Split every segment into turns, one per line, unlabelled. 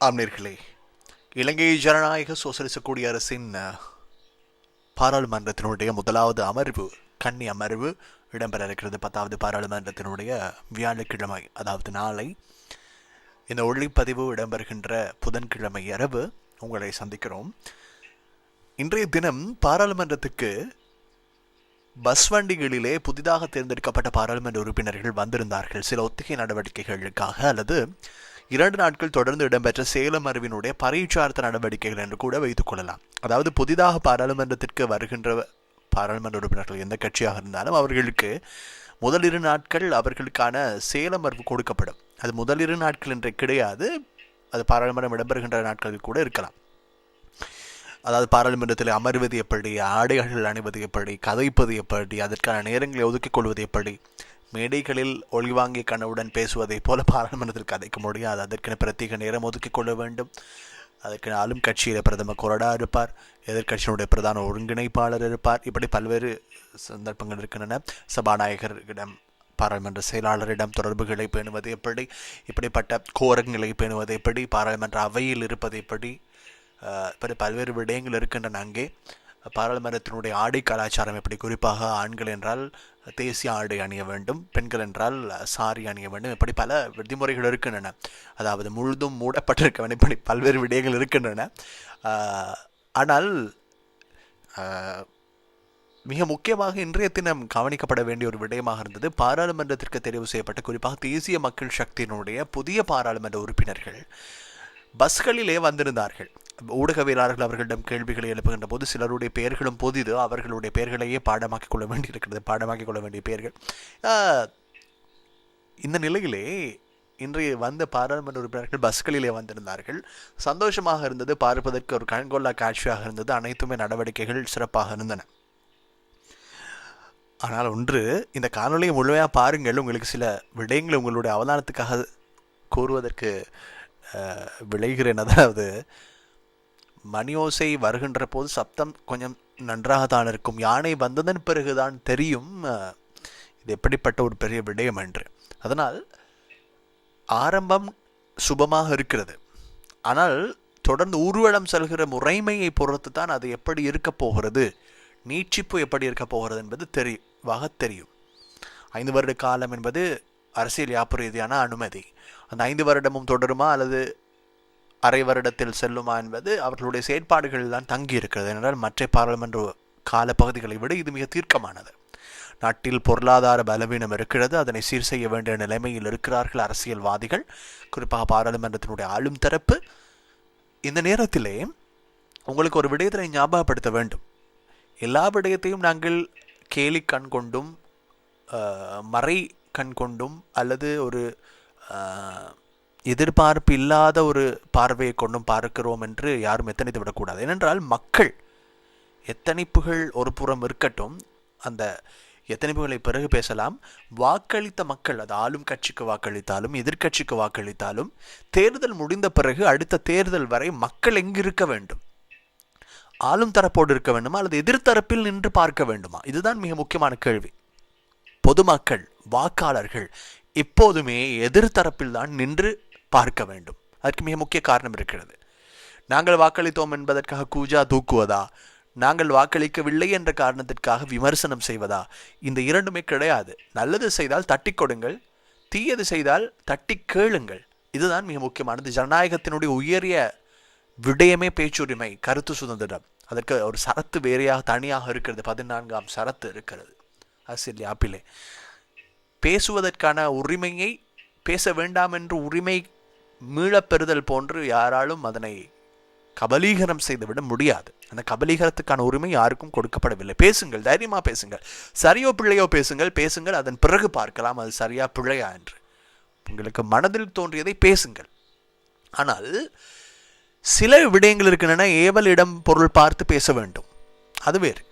ஆம்நேர்களே இலங்கை ஜனநாயக சோசலிச குடியரசின் பாராளுமன்றத்தினுடைய முதலாவது அமர்வு கன்னி அமர்வு இடம்பெற இருக்கிறது பத்தாவது பாராளுமன்றத்தினுடைய வியாழக்கிழமை அதாவது நாளை இந்த ஒளிப்பதிவு இடம்பெறுகின்ற புதன்கிழமை இரவு உங்களை சந்திக்கிறோம். இன்றைய தினம் பாராளுமன்றத்துக்கு பஸ் வண்டிகளிலே புதிதாக தேர்ந்தெடுக்கப்பட்ட பாராளுமன்ற உறுப்பினர்கள் வந்திருந்தார்கள். சில ஒத்திகை நடவடிக்கைகளுக்காக அல்லது இரண்டு நாட்கள் தொடர்ந்து இடம்பெற்ற சேலம் அறிவினுடைய பரீட்சார்த்த நடவடிக்கைகள் என்று கூட வைத்துக் கொள்ளலாம். அதாவது புதிதாக பாராளுமன்றத்திற்கு வருகின்ற பாராளுமன்ற உறுப்பினர்கள் எந்த கட்சியாக இருந்தாலும் அவர்களுக்கு முதல் இரு நாட்கள் அவர்களுக்கான சேலமர்வு கொடுக்கப்படும். அது முதல் இரு நாட்கள் என்று கிடையாது. அது பாராளுமன்றம் இடம்பெறுகின்ற நாட்களில் கூட இருக்கலாம். அதாவது பாராளுமன்றத்தில் அமர்வது எப்படி ஆடைகள் அணிவது எப்படி கதைப்பது எப்படி அதற்கான நேரங்களை ஒதுக்கிக் கொள்வது எப்படி மேடைகளில் ஒளிவாங்கிய கனவுடன் பேசுவதைப் போல பாராளுமன்றத்தில் கதைக்க முடியாது அதற்கென பிரத்யேக நேரம் ஒதுக்கிக் கொள்ள வேண்டும். அதற்கு ஆளும் கட்சியில் பிரதமர் கொறடா இருப்பார். எதிர்கட்சியினுடைய பிரதான ஒருங்கிணைப்பாளர் இருப்பார். இப்படி பல்வேறு சந்தர்ப்பங்கள் இருக்கின்றன. சபாநாயகரிடம் பாராளுமன்ற செயலாளரிடம் தொடர்புகளை பேணுவது எப்படி? இப்படிப்பட்ட கோரங்களை பேணுவது எப்படி? பாராளுமன்ற அவையில் இருப்பது எப்படி? இப்படி பல்வேறு விடயங்கள் இருக்கின்றன அங்கே. பாராளுமன்றத்தினுடைய ஆடை கலாச்சாரம் எப்படி? குறிப்பாக ஆண்கள் என்றால் தேசிய ஆடை அணிய வேண்டும் பெண்கள் என்றால் சாரி அணிய வேண்டும் இப்படி பல விதிமுறைகள் இருக்கின்றன. அதாவது முழுதும் மூடப்பட்டிருக்க வேண்டும் இப்படி பல்வேறு விடயங்கள் இருக்கின்றன. ஆனால் மிக முக்கியமாக இன்றைய தினம் கவனிக்கப்பட வேண்டிய ஒரு விடயமாக இருந்தது. பாராளுமன்றத்திற்கு தெரிவு செய்யப்பட்ட குறிப்பாக தேசிய மக்கள் சக்தியினுடைய புதிய பாராளுமன்ற உறுப்பினர்கள் பஸ்களிலே வந்திருந்தார்கள். ஊடகவியலாளர்கள் அவர்களிடம் கேள்விகளை எழுப்புகின்ற போது சிலருடைய பெயர்களும் பொதிது அவர்களுடைய பெயர்களையே பாடமாக்கிக் கொள்ள வேண்டியிருக்கிறது பாடமாக்கிக் கொள்ள வேண்டிய பெயர்கள். இந்த நிலையிலே இன்றைய வந்த பாராளுமன்ற உறுப்பினர்கள் பஸ்களிலே வந்திருந்தார்கள். சந்தோஷமாக இருந்தது பார்ப்பதற்கு ஒரு கண்கொள்ளா காட்சியாக இருந்தது அனைத்துமே நடவடிக்கைகள் சிறப்பாக இருந்தன. ஆனால் ஒன்று இந்த காணொலியை முழுமையாக பாருங்கள் உங்களுக்கு சில விடயங்களை உங்களுடைய அவதானத்துக்காக கூறுவதற்கு விளைகிறேன். அதாவது மணியோசை வருகின்ற போது சப்தம் கொஞ்சம் நன்றாக தான் இருக்கும். யானை வந்ததன் பிறகுதான் தெரியும் இது எப்படிப்பட்ட ஒரு பெரிய விடயம் என்று. அதனால் ஆரம்பம் சுபமாக இருக்கிறது. ஆனால் தொடர்ந்து ஊர்வலம் செல்கிற முறைமையை பொறுத்து தான் அது எப்படி இருக்க போகிறது நீட்சிப்பு எப்படி இருக்க போகிறது என்பது தெரிவாக தெரியும். ஐந்து வருட காலம் என்பது அரசியல் யாப்பு ரீதியான அனுமதி. அந்த ஐந்து வருடமும் தொடருமா அல்லது அரை வருடத்தில் செல்லுமா என்பது அவர்களுடைய செயற்பாடுகளில் தான் தங்கி இருக்கிறது என்றால் மற்ற பாராளுமன்ற காலப்பகுதிகளை விட இது மிக தீர்க்கமானது. நாட்டில் பொருளாதார பலவீனம் இருக்கிறது. அதனை சீர் செய்ய வேண்டிய நிலைமையில் இருக்கிறார்கள் அரசியல்வாதிகள். குறிப்பாக பாராளுமன்றத்தினுடைய ஆளும் தரப்பு. இந்த நேரத்திலே உங்களுக்கு ஒரு விடயத்தை ஞாபகப்படுத்த வேண்டும். எல்லா விடயத்தையும் நாங்கள் கேலி கண் கொண்டும் மறை கண் கொண்டும் அல்லது ஒரு எதிர்பார்ப்பு இல்லாத ஒரு பார்வையை கொண்டும் பார்க்கிறோம் என்று யாரும் எத்தனைத்து விடக்கூடாது. ஏனென்றால் மக்கள் எத்தனைப்புகள் ஒரு புறம் இருக்கட்டும் அந்த எத்தனைப்புகளை பிறகு பேசலாம். வாக்களித்த மக்கள் அது ஆளும் கட்சிக்கு வாக்களித்தாலும் எதிர்க்கட்சிக்கு வாக்களித்தாலும் தேர்தல் முடிந்த பிறகு அடுத்த தேர்தல் வரை மக்கள் எங்கு இருக்க வேண்டும்? ஆளும் தரப்போடு இருக்க வேண்டுமா? அல்லது எதிர்த்தரப்பில் நின்று பார்க்க வேண்டுமா? இதுதான் மிக முக்கியமான கேள்வி. பொதுமக்கள் வாக்காளர்கள் எப்போதுமே எதிர்த்தரப்பில் தான் நின்று பார்க்க வேண்டும். அதற்கு மிக முக்கிய காரணம் இருக்கிறது. நாங்கள் வாக்களித்தோம் என்பதற்காக கூஜா தூக்குவதா? நாங்கள் வாக்களிக்கவில்லை என்ற காரணத்திற்காக விமர்சனம் செய்வதா? இந்த இரண்டுமே கிடையாது. நல்லது செய்தால் தட்டி கொடுங்கள். தீயது செய்தால் தட்டி கேளுங்கள். இதுதான் மிக முக்கியமானது. ஜனநாயகத்தினுடைய உயரிய விடயமே பேச்சுரிமை கருத்து சுதந்திரம். அதற்கு ஒரு சரத்து வேறையாக தனியாக இருக்கிறது. பதினான்காம் சரத்து இருக்கிறது. அரசியல் யாப்பிலே. பேசுவதற்கான உரிமையை பேச வேண்டாம் என்று உரிமை மீளப் பெறுதல் போன்று யாராலும் அதனை கபலீகரம் செய்துவிட முடியாது. அந்த கபலீகரத்துக்கான உரிமை யாருக்கும் கொடுக்கப்படவில்லை. பேசுங்கள் தைரியமாக பேசுங்கள். சரியோ பிள்ளையோ பேசுங்கள் பேசுங்கள் அதன் பிறகு பார்க்கலாம் அது சரியா பிள்ளையா என்று. உங்களுக்கு மனதில் தோன்றியதை பேசுங்கள். ஆனால் சில விடயங்கள் இருக்கின்றன ஏவலிடம் பொருள் பார்த்து பேச வேண்டும். அது வேறு.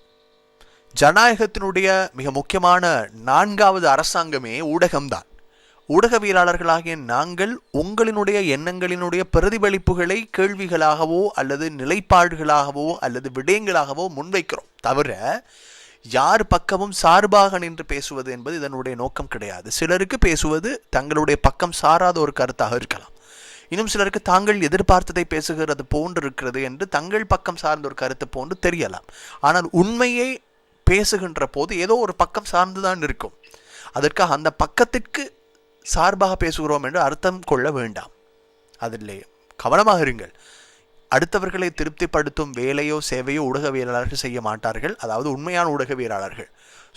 ஜனநாயகத்தினுடைய மிக முக்கியமான நான்காவது அரசாங்கமே ஊடகம்தான். ஊடகவியலாளர்களாகிய நாங்கள் உங்களினுடைய எண்ணங்களினுடைய பிரதிபலிப்புகளை கேள்விகளாகவோ அல்லது நிலைப்பாடுகளாகவோ அல்லது விடயங்களாகவோ முன்வைக்கிறோம். தவிர யார் பக்கமும் சார்பாக நின்று பேசுவது என்பது இதனுடைய நோக்கம் கிடையாது. சிலருக்கு பேசுவது தங்களுடைய பக்கம் சாராத ஒரு கருத்தாக இருக்கலாம். இன்னும் சிலருக்கு தாங்கள் எதிர்பார்த்ததை பேசுகிறது போன்று இருக்கிறது என்று தங்கள் பக்கம் சார்ந்த ஒரு கருத்து போன்று தெரியலாம். ஆனால் உண்மையை பேசுகின்ற போது ஏதோ ஒரு பக்கம் சார்ந்துதான் இருக்கும். அதற்காக அந்த பக்கத்திற்கு சார்பாக பேசுகிறோம் என்று அர்த்தம் கொள்ள வேண்டாம். அதிலே கவனமாக இருங்கள். அடுத்தவர்களை திருப்திப்படுத்தும் வேலையோ சேவையோ ஊடகவியலாளர்கள் செய்ய மாட்டார்கள். அதாவது உண்மையான ஊடகவியலாளர்கள்.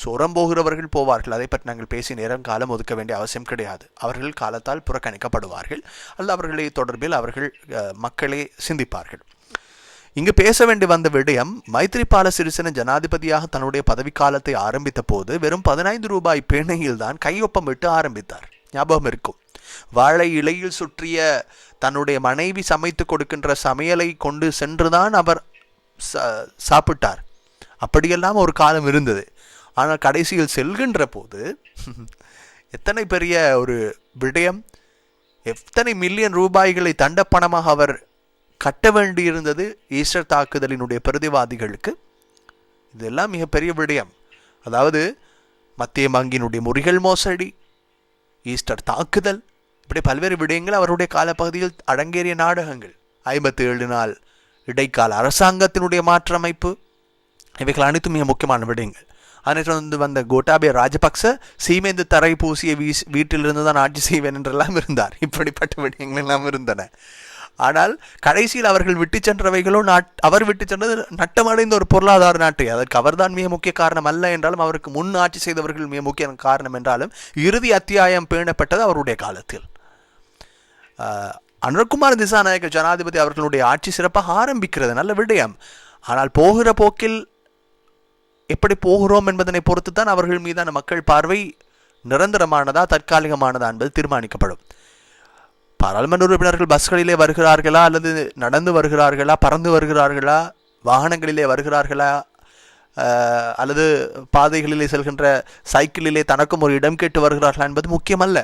சுரம் போகிறவர்கள் போவார்கள். அதை பற்றி நாங்கள் பேசி நேரம் காலம் ஒதுக்க வேண்டிய அவசியம் கிடையாது. அவர்கள் காலத்தால் புறக்கணிக்கப்படுவார்கள். அல்லது அவர்களை தொடர்பில் அவர்கள் மக்களை மக்களே சிந்திப்பார்கள். இங்கு பேச வேண்டி வந்த விடயம் மைத்ரிபால சிறிசேன ஜனாதிபதியாக தன்னுடைய பதவிக்காலத்தை ஆரம்பித்த போது வெறும் பதினைந்து ரூபாய் பேணையில்தான் கையொப்பம் விட்டு ஆரம்பித்தார். ஞாபகம் இருக்கும் வாழை இலையில் சுற்றிய தன்னுடைய மனைவி சமைத்து கொடுக்கின்ற சமையலை கொண்டு சென்றுதான் அவர் சாப்பிட்டார். அப்படியெல்லாம் ஒரு காலம் இருந்தது. ஆனால் கடைசியில் செல்கின்ற போது எத்தனை பெரிய ஒரு விடயம். எத்தனை மில்லியன் ரூபாய்களை தண்டப்பணமாக அவர் கட்ட வேண்டியிருந்தது ஈஸ்டர் தாக்குதலினுடைய பிரதிவாதிகளுக்கு. இதெல்லாம் மிகப்பெரிய விடயம். அதாவது மத்திய வங்கியினுடைய முறிகள் மோசடி ஈஸ்டர் தாக்குதல். இப்படி பல்வேறு விடயங்கள் அவருடைய காலப்பகுதியில் அடங்கேறிய நாடகங்கள். ஐம்பத்தி ஏழு நாள் இடைக்கால அரசாங்கத்தினுடைய மாற்றமைப்பு. இவைகள் அனைத்தும் மிக முக்கியமான விடயங்கள். அனைத்து வந்து வந்த கோட்டாபய ராஜபக்ச சீமேந்து தரை பூசிய வீஸ் வீட்டிலிருந்து தான் ஆட்சி செய்வேன் என்றெல்லாம் இருந்தார். இப்படிப்பட்ட விடயங்கள் எல்லாம் இருந்தன. ஆனால் கடைசியில் அவர்கள் விட்டு சென்றவைகளோ நாட் அவர் விட்டு சென்றது நட்டமடைந்த ஒரு பொருளாதார நாட்டை. அதற்கு அவர்தான் மிக முக்கிய காரணம் அல்ல என்றாலும் அவருக்கு முன் ஆட்சி செய்தவர்கள் மிக முக்கிய காரணம் என்றாலும் இறுதி அத்தியாயம் பேணப்பட்டது அவருடைய காலத்தில். அனுர்குமார் திசாநாயக ஜனாதிபதி அவர்களுடைய ஆட்சி சிறப்பாக ஆரம்பிக்கிறது நல்ல விடயம். ஆனால் போகிற போக்கில் எப்படி போகிறோம் என்பதனை பொறுத்து தான் அவர்கள் மீதான மக்கள் பார்வை நிரந்தரமானதா தற்காலிகமானதா என்பது தீர்மானிக்கப்படும். பாராளுமன்ற உறுப்பினர்கள் பஸ்களிலே வருகிறார்களா அல்லது நடந்து வருகிறார்களா பறந்து வருகிறார்களா வாகனங்களிலே வருகிறார்களா அல்லது பாதைகளிலே செல்கின்ற சைக்கிளிலே தனக்கும் ஒரு இடம் கேட்டு வருகிறார்களா என்பது முக்கியமல்ல.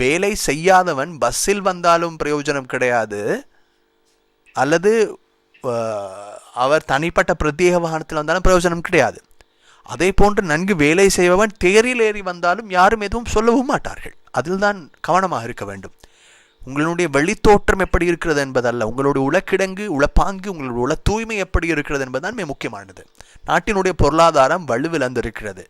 வேலை செய்யாதவன் பஸ்ஸில் வந்தாலும் பிரயோஜனம் கிடையாது. அல்லது அவர் தனிப்பட்ட பிரத்யேக வாகனத்தில் வந்தாலும் பிரயோஜனம் கிடையாது. அதே போன்று நன்கு வேலை செய்பவன் தேரில் ஏறி வந்தாலும் யாரும் எதுவும் சொல்லவும் மாட்டார்கள். அதில்தான் கவனமாக இருக்க வேண்டும். உங்களுடைய வெளித்தோற்றம் எப்படி இருக்கிறது என்பதல்ல. உங்களுடைய உலக்கிடங்கு உளப்பாங்கு உங்களுடைய உள தூய்மை எப்படி இருக்கிறது என்பதுதான் மிக முக்கியமானது. நாட்டினுடைய பொருளாதாரம் வலுவிழந்திருக்கிறது.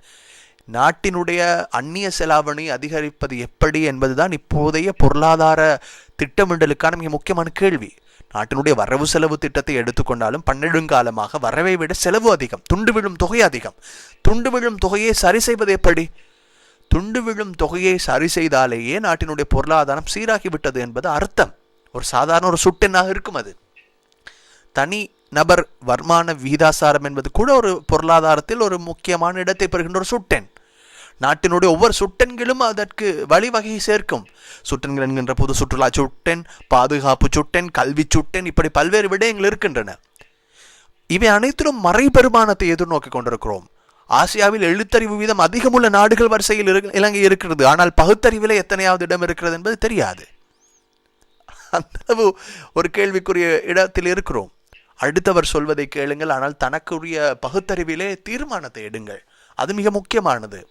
நாட்டினுடைய அந்நிய செலாவணி அதிகரிப்பது எப்படி என்பதுதான் இப்போதைய பொருளாதார திட்டமிடலுக்கான மிக முக்கியமான கேள்வி. நாட்டினுடைய வரவு செலவு திட்டத்தை எடுத்துக்கொண்டாலும் பன்னெடுங்காலமாக வரவை விட செலவு அதிகம் துண்டு விழும் தொகை அதிகம். துண்டு விழும் தொகையை சரி செய்வது எப்படி? துண்டு விழும் தொகையை சரி செய்தாலேயே நாட்டினுடைய பொருளாதாரம் சீராகி விட்டது என்பது அர்த்தம். ஒரு சாதாரண ஒரு சுட்டெண்ணாக இருக்கும் அது. தனி நபர் வருமான விகிதாசாரம் என்பது கூட ஒரு பொருளாதாரத்தில் ஒரு முக்கியமான இடத்தை பெறுகின்ற ஒரு சுட்டெண். நாட்டினுடைய ஒவ்வொரு சுட்டெண்களும் அதற்கு வழிவகையை சேர்க்கும். சுட்டன்கள் என்கின்ற பொது சுற்றுலா சுட்டெண் பாதுகாப்பு சுட்டெண் கல்வி சுட்டெண் இப்படி பல்வேறு விடயங்கள் இருக்கின்றன. இவை அனைத்திலும் மறைபெருமானத்தை எதிர்நோக்கி கொண்டிருக்கிறோம். ஆசியாவில் எழுத்தறிவு வீதம் அதிகமுள்ள நாடுகள் வரிசையில் இரு- இலங்கை இருக்கிறது. ஆனால் பகுத்தறிவில் எத்தனையாவது இடம் இருக்கிறது என்பது தெரியாது. அந்தளவு ஒரு கேள்விக்குரிய இடத்தில் இருக்கிறோம். அடுத்தவர் சொல்வதை கேளுங்கள். ஆனால் தனக்குரிய பகுத்தறிவிலே தீர்மானத்தை எடுங்கள். அது மிக முக்கியமானது.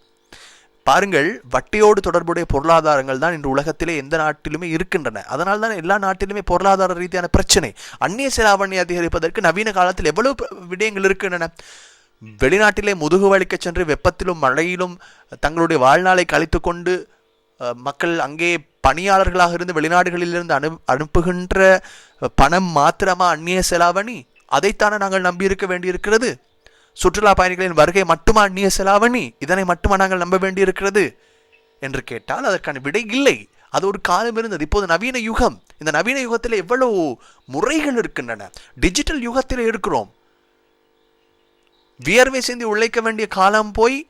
பாருங்கள் வட்டியோடு தொடர்புடைய பொருளாதாரங்கள் தான் இன்று உலகத்திலே எந்த நாட்டிலுமே இருக்கின்றன. அதனால் தான் எல்லா நாட்டிலுமே பொருளாதார ரீதியான பிரச்சனை. அந்நிய செலாவணி அதிகரிப்பதற்கு நவீன காலத்தில் எவ்வளவு விடயங்கள் இருக்கின்றன? வெளிநாட்டிலே முதுகு வலிக்கச் சென்று வெப்பத்திலும் மழையிலும் தங்களுடைய வாழ்நாளை கழித்து கொண்டு மக்கள் அங்கே பணியாளர்களாக இருந்து வெளிநாடுகளிலிருந்து அனு அனுப்புகின்ற பணம் மாத்திரமா அந்நிய செலாவணி? அதைத்தானே நாங்கள் நம்பியிருக்க வேண்டியிருக்கிறது. சுற்றுலா பயணிகளின் வருகை மட்டுமா அந்நிய செலாவணி? இதனை மட்டுமா நாங்கள் நம்ப வேண்டியிருக்கிறது? என்று கேட்டால் அதற்கான விடை இல்லை. அது ஒரு காலம் இருந்தது. இப்போது நவீன யுகம். இந்த நவீன யுகத்தில் எவ்வளவு முறைகள் இருக்கின்றன. டிஜிட்டல் யுகத்தில் இருக்கிறோம். வியர்வை சிந்தி உழைக்க வேண்டிய காலம் போய்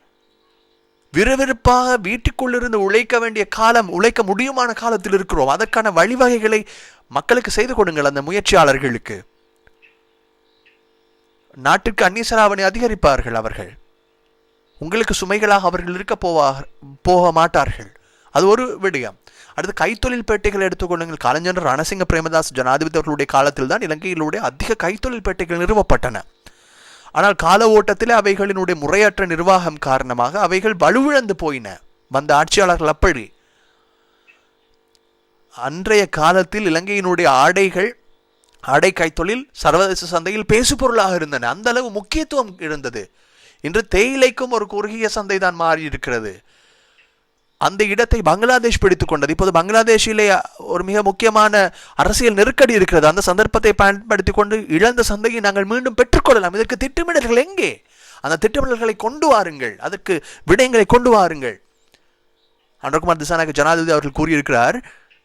விறுவிறுப்பாக வீட்டுக்குள்ளிருந்து உழைக்க வேண்டிய காலம் உழைக்க முடியுமான காலத்தில் இருக்கிறோம். அதற்கான வழிவகைகளை மக்களுக்கு செய்து கொடுங்கள் அந்த முயற்சியாளர்களுக்கு. நாட்டிற்கு அந்நிய செலாவணி அதிகரிப்பார்கள் அவர்கள். உங்களுக்கு சுமைகளாக அவர்கள் இருக்க போவா போக மாட்டார்கள். அது ஒரு விடயம். அடுத்து கைத்தொழில் பேட்டைகள் எடுத்துக்கொள்ளுங்கள் கலைஞர் ரணசிங்க பிரேமதாஸ் ஜனாதிபதி அவர்களுடைய காலத்தில் தான் இலங்கையிலுடைய அதிக கைத்தொழில் பேட்டைகள் நிறுவப்பட்டன. ஆனால் கால ஓட்டத்தில் அவைகளினுடைய முறையற்ற நிர்வாகம் காரணமாக அவைகள் வலுவிழந்து போயின. வந்த ஆட்சியாளர்கள் அப்படி. அன்றைய காலத்தில் இலங்கையினுடைய ஆடைகள் ஆடை கைத்தொழில் சர்வதேச சந்தையில் பேசுபொருளாக இருந்தன. அந்த அளவு முக்கியத்துவம் இருந்தது. இன்று தேயிலைக்கும் ஒரு குறுகிய சந்தை தான் மாறி இருக்கிறது அந்த இடத்தை பங்களாதேஷ் பிடித்துக் கொண்டது. இப்போது பங்களாதேஷிலே ஒரு மிக முக்கியமான அரசியல் நெருக்கடி இருக்கிறது. அந்த சந்தர்ப்பத்தை பயன்படுத்தி கொண்டு இழந்த சந்தையை நாங்கள் மீண்டும் பெற்றுக்கொள்ளலாம். இதற்கு திட்டமிடல்கள் எங்கே? அந்த திட்டமிடல்களை கொண்டு வாருங்கள். அதற்கு விடயங்களை கொண்டு வாருங்கள். அன்றகுமார் திசாநாயக ஜனாதிபதி அவர்கள் கூறியிருக்கிறார்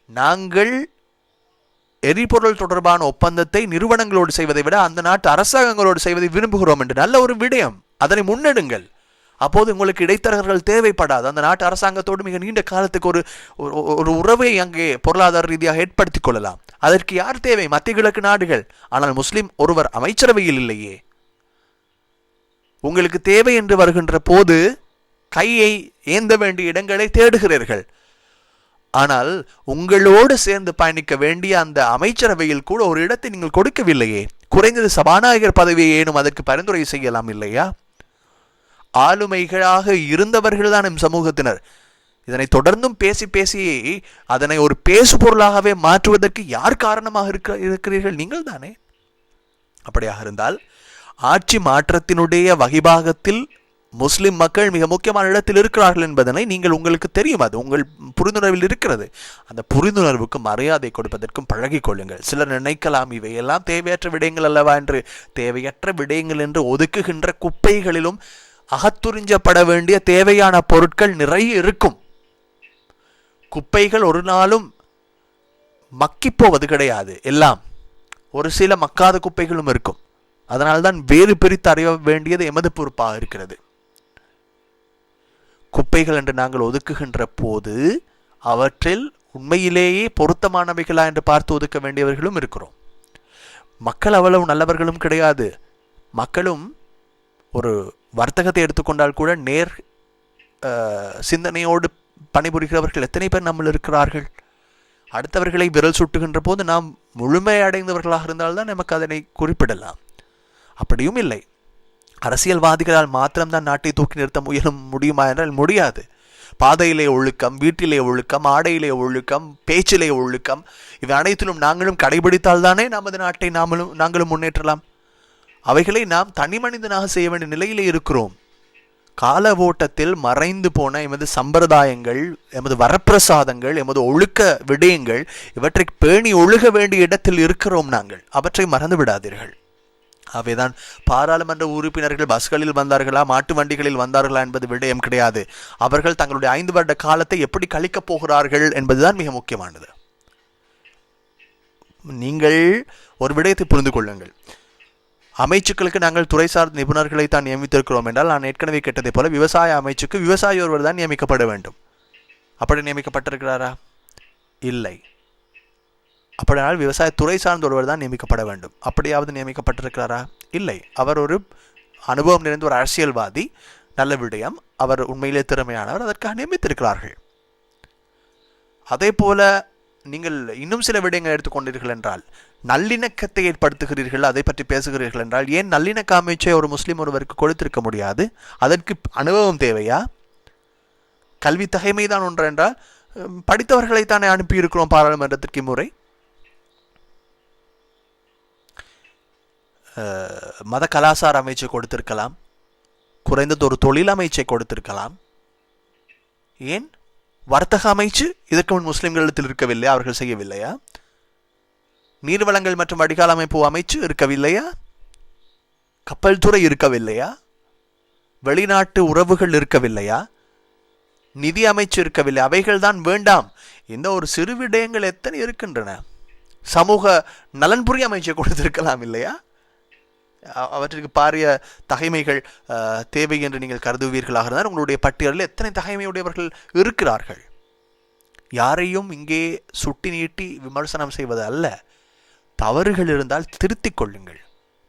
நாங்கள் எரிபொருள் தொடர்பான ஒப்பந்தத்தை நிறுவனங்களோடு செய்வதை விட அந்த நாட்டு அரசாங்கங்களோடு செய்வதை விரும்புகிறோம் என்று. நல்ல ஒரு விடயம். அதனை முன்னெடுங்கள். அப்போது உங்களுக்கு இடைத்தரகர்கள் தேவைப்படாது. அந்த நாட்டு அரசாங்கத்தோடு மிக நீண்ட காலத்துக்கு ஒரு ஒரு- உறவை அங்கே பொருளாதார ரீதியாக ஏற்படுத்திக் கொள்ளலாம். அதற்கு யார் தேவை? மத்திய கிழக்கு நாடுகள். ஆனால் முஸ்லிம் ஒருவர் அமைச்சரவையில் இல்லையே. உங்களுக்கு தேவை என்று வருகின்ற போது கையை ஏந்த வேண்டிய இடங்களை தேடுகிறீர்கள். ஆனால் உங்களோடு சேர்ந்து பயணிக்க வேண்டிய அந்த அமைச்சரவையில் கூட ஒரு இடத்தை நீங்கள் கொடுக்கவில்லையே. குறைந்தது சபாநாயகர் பதவியை ஏனும் அதற்கு பரிந்துரை செய்யலாம் இல்லையா? ஆளுமைகளாக இருந்தவர்கள் தான் நம் சமூகத்தினர். இதனை தொடர்ந்தும் பேசி பேசி அதனை ஒரு பேசு பொருளாகவே மாற்றுவதற்கு யார் காரணமாக இருக்க இருக்கிறீர்கள்? நீங்கள் தானே அப்படியாக இருந்தால் ஆட்சி மாற்றத்தினுடைய வகிபாகத்தில் முஸ்லிம் மக்கள் மிக முக்கியமான இடத்தில் இருக்கிறார்கள் என்பதனை நீங்கள் உங்களுக்கு தெரியும். அது உங்கள் புரிந்துணர்வில் இருக்கிறது. அந்த புரிந்துணர்வுக்கு மரியாதை கொடுப்பதற்கும் பழகிக்கொள்ளுங்கள் சிலர் நினைக்கலாம் இவையெல்லாம் தேவையற்ற விடயங்கள் அல்லவா என்று தேவையற்ற விடயங்கள் என்று ஒதுக்குகின்ற குப்பைகளிலும் அகத்துறிஞ்சப்பட வேண்டிய தேவையான பொருட்கள் நிறைய இருக்கும். குப்பைகள் ஒரு நாளும் மக்கிப் போவது கிடையாது எல்லாம். ஒரு சில மக்காத குப்பைகளும் இருக்கும். அதனால்தான் வேறு பிரித்து அறிய வேண்டியது எமது பொறுப்பாக இருக்கிறது. குப்பைகள் என்று நாங்கள் ஒதுக்குகின்ற போது அவற்றில் உண்மையிலேயே பொருத்தமானவைகளா என்று பார்த்து ஒதுக்க வேண்டியவர்களும் இருக்கிறோம். மக்கள் அவ்வளவு நல்லவர்களும் கிடையாது. மக்களும் ஒரு வர்த்தகத்தை எடுத்துக்கொண்டால் கூட நேர் சிந்தனையோடு பணிபுரிகிறவர்கள் எத்தனை பேர் நம்மில் இருக்கிறார்கள்? அடுத்தவர்களை விரல் சுட்டுகின்ற போது நாம் முழுமை அடைந்தவர்களாக இருந்தால்தான் நமக்கு அதனை குறிப்பிடலாம். அப்படியும் இல்லை. அரசியல்வாதிகளால் மாத்திரம்தான் நாட்டை தூக்கி நிறுத்த முயலும் முடியுமா என்றால் முடியாது. பாதையிலே ஒழுக்கம் வீட்டிலே ஒழுக்கம் ஆடையிலே ஒழுக்கம் பேச்சிலே ஒழுக்கம் இவை அனைத்திலும் நாங்களும் கடைபிடித்தால்தானே நமது நாட்டை நாமளும் நாங்களும் முன்னேற்றலாம். அவைகளை நாம் தனி மனிதனாக செய்ய வேண்டிய நிலையிலே இருக்கிறோம். கால ஓட்டத்தில் மறைந்து போன எமது சம்பிரதாயங்கள் எமது வரப்பிரசாதங்கள் எமது ஒழுக்க விடயங்கள் இவற்றை பேணி ஒழுக வேண்டிய இடத்தில் இருக்கிறோம் நாங்கள். அவற்றை மறந்து விடாதீர்கள். அவைதான் பாராளுமன்ற உறுப்பினர்கள் பஸ்களில் வந்தார்களா மாட்டு வண்டிகளில் வந்தார்களா என்பது விடயம் கிடையாது. அவர்கள் தங்களுடைய ஐந்து வருட காலத்தை எப்படி கழிக்கப் போகிறார்கள் என்பதுதான் மிக முக்கியமானது. நீங்கள் ஒரு விடயத்தை புரிந்து கொள்ளுங்கள். அமைச்சுக்களுக்கு நாங்கள் துறை சார்ந்த நிபுணர்களை தான் நியமித்திருக்கிறோம் என்றால் நான் ஏற்கனவே கேட்டதை போல விவசாய அமைச்சுக்கு விவசாயி ஒருவர் தான் நியமிக்கப்பட வேண்டும். அப்படி நியமிக்கப்பட்டிருக்கிறாரா? இல்லை. அப்படியானால் விவசாயத்துறை சார்ந்த ஒருவர் தான் நியமிக்கப்பட வேண்டும். அப்படியாவது நியமிக்கப்பட்டிருக்கிறாரா? இல்லை. அவர் ஒரு அனுபவம் நிறைந்த ஒரு அரசியல்வாதி நல்ல விடயம். அவர் உண்மையிலே திறமையானவர் அதற்காக நியமித்திருக்கிறார்கள். அதே போல நீங்கள் இன்னும் சில விடயங்கள் எடுத்துக்கொண்டீர்கள் என்றால் நல்லிணக்கத்தை ஏற்படுத்துகிறீர்கள் அதை பற்றி பேசுகிறீர்கள் என்றால் ஏன் நல்லிணக்க அமைச்சை ஒரு முஸ்லீம் ஒருவருக்கு கொடுத்திருக்க முடியாது? அதற்கு அனுபவம் தேவையா? கல்வி தகைமைதான் ஒன்று என்றால் படித்தவர்களைத்தானே அனுப்பியிருக்கிறோம் பாராளுமன்றத்திற்கு முறை மத கலாசார அமைச்சை கொடுத்திருக்கலாம். குறைந்தது ஒரு தொழில் அமைச்சை கொடுத்திருக்கலாம். ஏன்? வர்த்தக அமைச்சு இதற்கு முன் முஸ்லிம்களிடத்தில் இருக்கவில்லை அவர்கள் செய்யவில்லையா? நீர்வளங்கள் மற்றும் வடிகால் அமைப்பு அமைச்சு இருக்கவில்லையா? கப்பல் துறை இருக்கவில்லையா? வெளிநாட்டு உறவுகள் இருக்கவில்லையா? நிதி அமைச்சு இருக்கவில்லை அவைகள் தான் வேண்டாம். இந்த ஒரு சிறு விடயங்கள் எத்தனை இருக்கின்றன? சமூக நலன்புரி அமைச்சை கொடுத்திருக்கலாம் இல்லையா? அவற்றிற்கு பாரிய தகைமைகள் தேவை என்று நீங்கள் கருதுவீர்களாக இருந்தால் உங்களுடைய பட்டியலில் எத்தனை தகைமையுடையவர்கள் இருக்கிறார்கள்? யாரையும் இங்கே சுட்டி நீட்டி விமர்சனம் செய்வது அல்ல. தவறுகள் இருந்தால் திருத்திக் கொள்ளுங்கள்.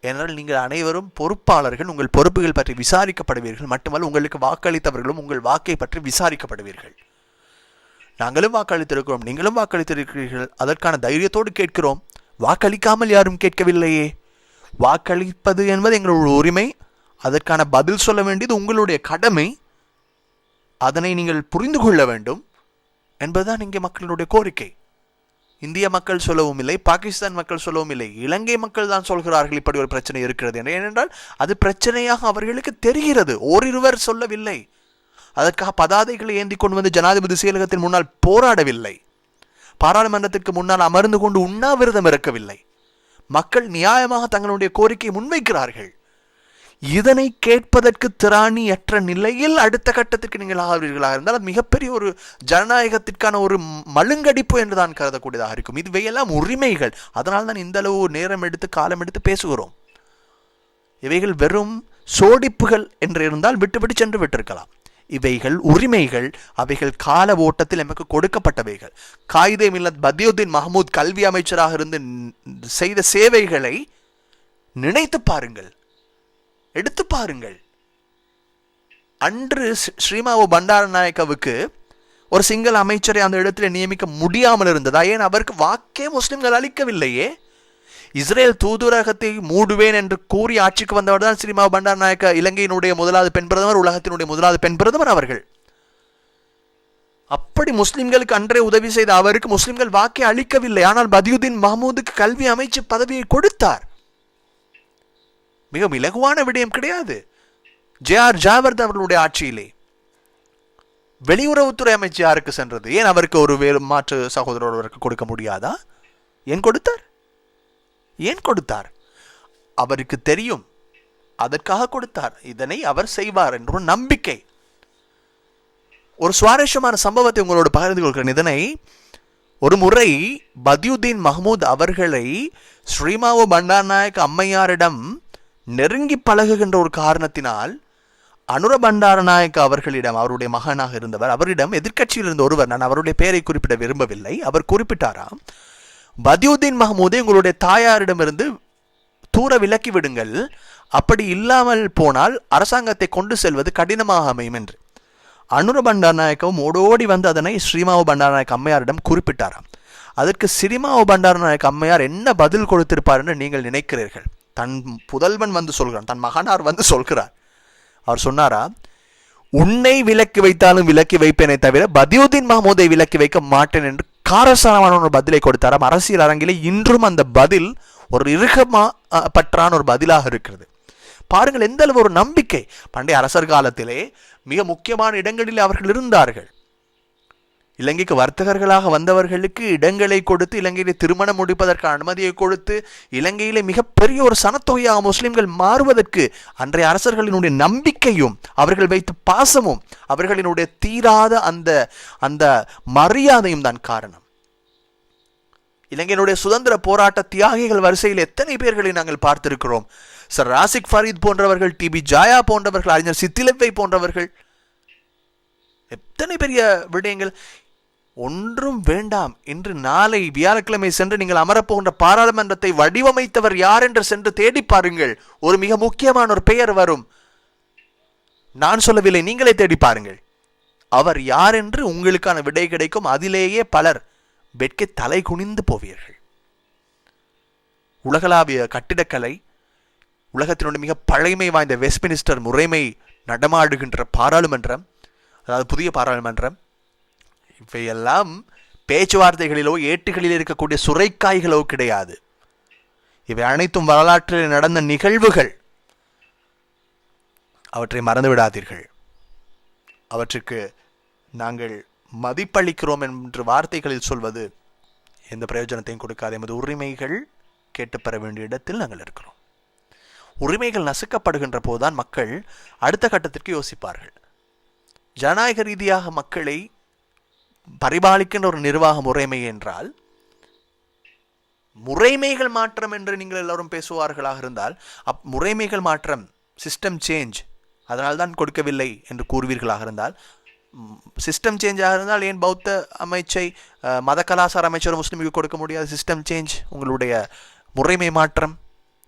ஏனென்றால் நீங்கள் அனைவரும் பொறுப்பாளர்கள் உங்கள் பொறுப்புகள் பற்றி விசாரிக்கப்படுவீர்கள். மட்டுமல்ல உங்களுக்கு வாக்களித்தவர்களும் உங்கள் வாக்கை பற்றி விசாரிக்கப்படுவீர்கள். நாங்களும் வாக்களித்திருக்கிறோம் நீங்களும் வாக்களித்திருக்கிறீர்கள். அதற்கான தைரியத்தோடு கேட்கிறோம். வாக்களிக்காமல் யாரும் கேட்கவில்லையே. வாக்களிப்பது என்பது எங்களுடைய உரிமை. அதற்கான பதில் சொல்ல வேண்டியது உங்களுடைய கடமை. அதனை நீங்கள் புரிந்து கொள்ள வேண்டும் என்பதுதான் இங்கே மக்களுடைய கோரிக்கை. இந்திய மக்கள் சொல்லவும் இல்லை பாகிஸ்தான் மக்கள் சொல்லவும் இல்லை இலங்கை மக்கள் தான் சொல்கிறார்கள் இப்படி ஒரு பிரச்சனை இருக்கிறது என ஏனென்றால் அது பிரச்சனையாக அவர்களுக்கு தெரிகிறது ஓரிருவர் சொல்லவில்லை. அதற்காக பதாதைகளை ஏந்தி கொண்டு வந்து ஜனாதிபதி செயலகத்தின் முன்னால் போராடவில்லை. பாராளுமன்றத்திற்கு முன்னால் அமர்ந்து கொண்டு உண்ணாவிரதம் இருக்கவில்லை மக்கள் நியாயமாக தங்களுடைய கோரிக்கையை முன்வைக்கிறார்கள். இதனை கேட்பதற்கு திராணியற்ற நிலையில் அடுத்த கட்டத்திற்கு நீங்கள் ஆகிறீர்களாக இருந்தால் அது மிகப்பெரிய ஒரு ஜனநாயகத்திற்கான ஒரு மழுங்கடிப்பு என்று தான் கருதக்கூடியதாக இருக்கும். இதுவையெல்லாம் உரிமைகள். அதனால் தான் இந்த அளவு நேரம் எடுத்து காலம் எடுத்து பேசுகிறோம். இவைகள் வெறும் சோடிப்புகள் என்று இருந்தால் விட்டுவிட்டு சென்று விட்டிருக்கலாம். இவைகள் உரிமைகள் அவைகள் கால ஓட்டத்தில் நமக்கு கொடுக்கப்பட்டவைகள். காயிதே மில்லத் பத்யுதீன் மஹமூத் கல்வி அமைச்சராக இருந்து செய்த சேவைகளை நினைத்து பாருங்கள். எடுத்து பாருங்கள். அன்று ஸ்ரீமாவு பண்டாரநாயக்கவுக்கு ஒரு சிங்கள அமைச்சரை அந்த இடத்துல நியமிக்க முடியாமல் இருந்ததா? ஏன் அவருக்கு வாக்கே முஸ்லிம்கள் அளிக்கவில்லையே? இஸ்ரேல் தூதுரகத்தை மூடுவேன் என்று கூறி ஆட்சிக்கு வந்தவர் தான் ஸ்ரீமா பண்டார் நாயக்க இலங்கையினுடைய முதலாவது பெண் பிரதமர் உலகத்தினுடைய முதலாவது பெண் பிரதமர் அவர்கள். அப்படி முஸ்லிம்களுக்கு அன்றே உதவி செய்த அவருக்கு முஸ்லிம்கள் வாக்கை அளிக்கவில்லை. ஆனால் பதியுதீன் மஹமூதுக்கு கல்வி அமைச்சு பதவியை கொடுத்தார். மிக இலகுவான விடயம் கிடையாது. ஜே ஆர் ஜாவர்த் அவர்களுடைய ஆட்சியிலே வெளியுறவுத்துறை அமைச்சு யாருக்கு சென்றது? ஏன் அவருக்கு ஒரு வேறு மாற்று சகோதரர் கொடுக்க முடியாதா? ஏன் கொடுத்தார்? ஏன் கொடுத்தார்? அவருக்கு தெரியும். அதற்காக கொடுத்தார். இதனை அவர் செய்வார் என்ற ஒரு நம்பிக்கை. ஒரு சுவாரஸ்யமான சம்பவத்தை உங்களோட பகிர்ந்து கொள்கிறேன். இதனை ஒரு முறை பதியுதீன் மஹமூத் அவர்களை ஸ்ரீமாவோ பண்டாரநாயக் அம்மையாரிடம் நெருங்கி பழகுகின்ற ஒரு காரணத்தினால் அனுர பண்டாரநாயக் அவர்களிடம் அவருடைய மகனாக இருந்தவர் அவரிடம் எதிர்க்கட்சியில் இருந்த ஒருவர் நான் அவருடைய பெயரை குறிப்பிட விரும்பவில்லை. அவர் குறிப்பிட்டாராம் பதியுதீன் மஹமூதை உங்களுடைய தாயாரிடமிருந்து தூர விலக்கி விடுங்கள். அப்படி இல்லாமல் போனால் அரசாங்கத்தை கொண்டு செல்வது கடினமாக அமையும் என்று. அனுர பண்டாரநாயக்கவும் ஓடோடி வந்து அதனை ஸ்ரீமாவு பண்டாரநாயக் அம்மையாரிடம் குறிப்பிட்டாராம். அதற்கு சிரிமாவு பண்டாரநாயக் அம்மையார் என்ன பதில் கொடுத்திருப்பார் என்று நீங்கள் நினைக்கிறீர்கள்? தன் புதல்வன் வந்து சொல்கிறான் தன் மகனார் வந்து சொல்கிறார். அவர் சொன்னாரா உன்னை விலக்கி வைத்தாலும் விலக்கி வைப்பேனே தவிர பதியுதீன் மஹமூதை விலக்கி வைக்க மாட்டேன் என்று காரசாரமான ஒரு பதிலை கொடுத்தாராம் அரசியல் அரங்கிலே இன்றும் அந்த பதில் ஒரு இறுகமா பற்றான ஒரு பதிலாக இருக்கிறது. பாருங்கள் எந்த அளவு ஒரு நம்பிக்கை. பண்டைய அரசர் காலத்திலே மிக முக்கியமான இடங்களில் அவர்கள் இருந்தார்கள். இலங்கைக்கு வர்த்தகர்களாக வந்தவர்களுக்கு இடங்களை கொடுத்து இலங்கையிலே திருமணம் முடிப்பதற்கு அனுமதியை கொடுத்து இலங்கையிலே மிகப்பெரிய ஒரு சனத்தொகையாக முஸ்லிம்கள் மாறுவதற்கு அன்றைய அரசர்களினுடைய நம்பிக்கையும் அவர்கள் வைத்த பாசமும் அவர்களினுடைய தீராத அந்த அந்த மரியாதையும் தான் காரணம். இலங்கையினுடைய சுதந்திர போராட்ட தியாகிகள் வரிசையில் எத்தனை பேர்களை நாங்கள் பார்த்திருக்கிறோம்? சர் ராசிக் ஃபரீத் போன்றவர்கள் டிபி ஜாயா போன்றவர்கள் அறிஞர் சித்திலப்பை போன்றவர்கள். எத்தனை பெரிய விடயங்கள். ஒன்றும் வேண்டாம். இன்று நாளை வியாழக்கிழமை சென்று நீங்கள் அமரப்போகின்ற பாராளுமன்றத்தை வடிவமைத்தவர் யார் என்று சென்று தேடி பாருங்கள். ஒரு மிக முக்கியமான ஒரு பெயர் வரும். நான் சொல்லவில்லை நீங்களே தேடி பாருங்கள். அவர் யார் என்று உங்களுக்கான விடை கிடைக்கும். அதிலேயே பலர் வெட்கை தலை குனிந்து போவீர்கள். உலகளாவிய கட்டிடக்கலை உலகத்தினுடைய மிக பழைமை வாய்ந்த வெஸ்ட்மினிஸ்டர் முறைமை நடமாடுகின்ற பாராளுமன்றம் அதாவது புதிய பாராளுமன்றம் இவையெல்லாம் பேச்சுவார்த்தைகளிலோ ஏட்டுகளில் இருக்கக்கூடிய சுரைக்காய்களோ கிடையாது. இவை அனைத்தும் வரலாற்றில் நடந்த நிகழ்வுகள். அவற்றை மறந்து விடாதீர்கள் அவற்றுக்கு நாங்கள் மதிப்பளிக்கிறோம் என்று வார்த்தைகளில் சொல்வது எந்த பிரயோஜனத்தையும் கொடுக்காது எமது உரிமைகள் கேட்டுப்பெற வேண்டிய இடத்தில் நாங்கள் இருக்கிறோம். உரிமைகள் நசுக்கப்படுகின்ற போதுதான் மக்கள் அடுத்த கட்டத்திற்கு யோசிப்பார்கள். ஜனநாயக ரீதியாக மக்களை பரிபாலிக்கின்ற ஒரு நிர்வாக முறைமை என்றால் முறைமைகள் மாற்றம் என்று நீங்கள் எல்லாரும் பேசுவார்களாக இருந்தால் அப் முறைமைகள் மாற்றம் சிஸ்டம் சேஞ்ச் அதனால் தான் கொடுக்கவில்லை என்று கூறுவீர்களாக இருந்தால் சிஸ்டம் சேஞ்சாக இருந்தால் ஏன் பௌத்த அமைச்சை மத கலாச்சார அமைச்சர் முஸ்லீமுக்கு கொடுக்க முடியாது? சிஸ்டம் சேஞ்ச் உங்களுடைய முறைமை மாற்றம்.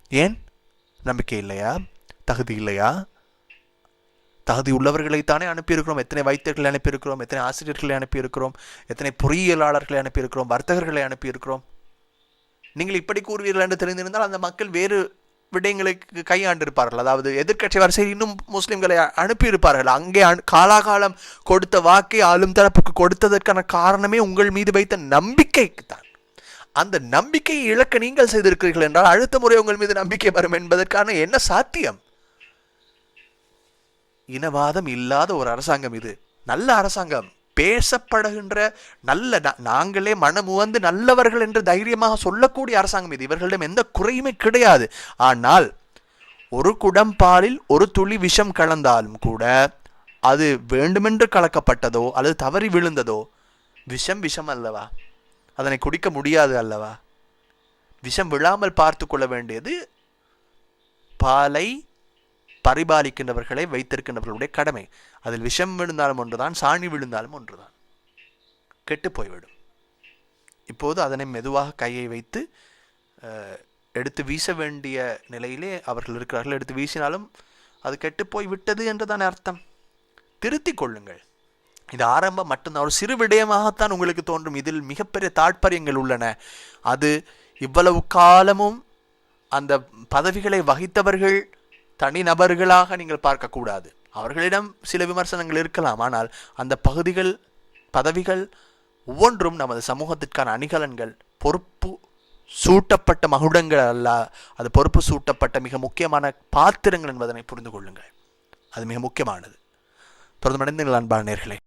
ஏன்? நம்பிக்கை இல்லையா? தகுதி இல்லையா? தகுதி உள்ளவர்களைத்தானே அனுப்பியிருக்கிறோம். எத்தனை வைத்தியர்களை அனுப்பியிருக்கிறோம்? எத்தனை ஆசிரியர்களை அனுப்பியிருக்கிறோம்? எத்தனை பொறியியலாளர்களை அனுப்பியிருக்கிறோம்? வர்த்தகர்களை அனுப்பியிருக்கிறோம்? நீங்கள் இப்படி கூறுவீர்கள் என்று தெரிந்திருந்தால் அந்த மக்கள் வேறு விடயங்களுக்கு கையாண்டிருப்பார்கள். அதாவது எதிர்கட்சி வரிசையில் இன்னும் முஸ்லீம்களை அனுப்பியிருப்பார்கள். அங்கே காலாகாலம் கொடுத்த வாக்கை ஆளும் தரப்புக்கு கொடுத்ததற்கான காரணமே உங்கள் மீது வைத்த நம்பிக்கைக்கு தான். அந்த நம்பிக்கையை இழக்க நீங்கள் செய்திருக்கிறீர்கள் என்றால் அடுத்த முறை உங்கள் மீது நம்பிக்கை வரும் என்பதற்கான என்ன சாத்தியம்? இனவாதம் இல்லாத ஒரு அரசாங்கம் இது. நல்ல அரசாங்கம். பேசப்படுகின்ற நல்ல நாங்களே மனமுவந்து நல்லவர்கள் என்று தைரியமாக சொல்லக்கூடிய அரசாங்கம் இது. இவர்களிடம் எந்த குறையுமே கிடையாது. ஆனால் ஒரு குடம் பாலில் ஒரு துளி விஷம் கலந்தாலும் கூட அது வேண்டுமென்று கலக்கப்பட்டதோ அல்லது தவறி விழுந்ததோ விஷம் விஷம் அல்லவா? அதனை குடிக்க முடியாது அல்லவா? விஷம் விழாமல் பார்த்து கொள்ள வேண்டியது பாலை பரிபாலிக்கின்றவர்களை வைத்திருக்கின்றவர்களுடைய கடமை. அதில் விஷம் விழுந்தாலும் ஒன்றுதான் சாணி விழுந்தாலும் ஒன்றுதான். கெட்டு போய்விடும் இப்போது அதனை மெதுவாக கையை வைத்து எடுத்து வீச வேண்டிய நிலையிலே அவர்கள் இருக்கிறார்கள். எடுத்து வீசினாலும் அது கெட்டு போய் விட்டது என்றுதான் அர்த்தம். திருத்திக் கொள்ளுங்கள். இது ஆரம்பம் மட்டும்தான். ஒரு சிறு விடயமாகத்தான் உங்களுக்கு தோன்றும். இதில் மிகப்பெரிய தாற்பயங்கள் உள்ளன. அது இவ்வளவு காலமும் அந்த பதவிகளை வகித்தவர்கள் தனிநபர்களாக நீங்கள் பார்க்கக்கூடாது. அவர்களிடம் சில விமர்சனங்கள் இருக்கலாம். ஆனால் அந்த பகுதிகள் பதவிகள் ஒவ்வொன்றும் நமது சமூகத்திற்கான அணிகலன்கள். பொறுப்பு சூட்டப்பட்ட மகுடங்கள் அல்ல அது பொறுப்பு சூட்டப்பட்ட மிக முக்கியமான பாத்திரங்கள் என்பதனை புரிந்து கொள்ளுங்கள். அது மிக முக்கியமானது. தொடர்ந்து அடைந்த அன்பான நேர்களே.